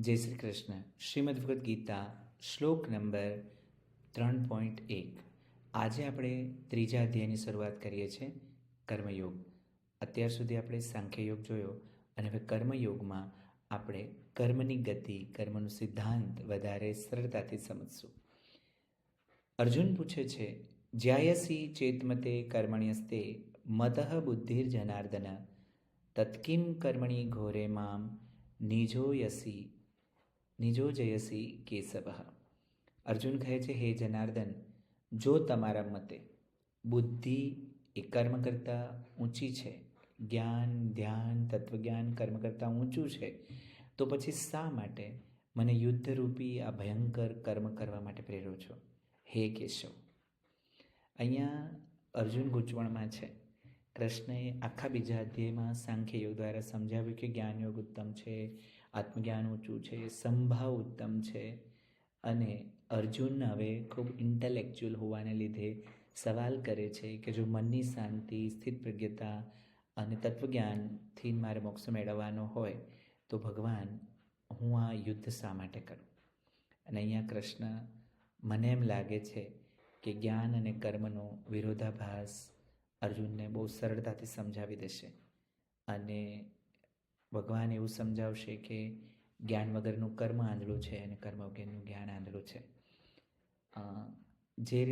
જય શ્રી કૃષ્ણ. શ્રીમદ ભગવદ્ ગીતા, શ્લોક નંબર ત્રણ પોઈન્ટ એક. આજે આપણે ત્રીજા અધ્યાયની શરૂઆત કરીએ છીએ કર્મયોગ. અત્યાર સુધી આપણે સાંખ્યયોગ જોયો અને હવે કર્મયોગમાં આપણે કર્મની ગતિ, કર્મનો સિદ્ધાંત વધારે સરળતાથી સમજશું. અર્જુન પૂછે છે, જ્યાયસી ચેતમતે કર્મણ્યસ્તે મતઃ બુદ્ધિર જનાર્દન, તત્કિમ કર્મણી ઘોરે મામ, નિજો યસી નિજો જયસી કેશવ। અર્જુન કહે છે, હે જનાર્દન, જો તમારા મતે બુદ્ધિ એ કર્મ કરતાં ઊંચી છે, જ્ઞાન, ધ્યાન, તત્વજ્ઞાન કર્મ કરતાં ઊંચું છે, તો પછી શા માટે મને યુદ્ધરૂપી આ ભયંકર કર્મ કરવા માટે પ્રેરો છો? હે કેશવ, અહીંયા અર્જુન ગૂંચવણમાં છે કૃષ્ણએ આખા બીજા અધ્યાયમાં સાંખ્ય યોગ દ્વારા સમજાવ્યું કે જ્ઞાનયોગ ઉત્તમ છે, આત્મજ્ઞાન ઊંચું છે, સંભાવ ઉત્તમ છે અને અર્જુન હવે ખૂબ ઇન્ટેલેક્ચ્યુઅલ હોવાને લીધે સવાલ કરે છે કે જો મનની શાંતિ, સ્થિત પ્રજ્ઞતા અને તત્વજ્ઞાનથી મારે મોક્ષ મેળવવાનો હોય તો ભગવાન, હું આ યુદ્ધ શા માટે કરું? અને અહીંયા કૃષ્ણ મને એમ લાગે છે કે જ્ઞાન અને કર્મનો વિરોધાભાસ અર્જુનને બહુ સરળતાથી સમજાવી દેશે અને ભગવાન એવું સમજાવશે કે જ્ઞાન વગરનું કર્મ આંધળું છે અને કર્મ વગરનું જ્ઞાન આંધળું છે. જે રીતે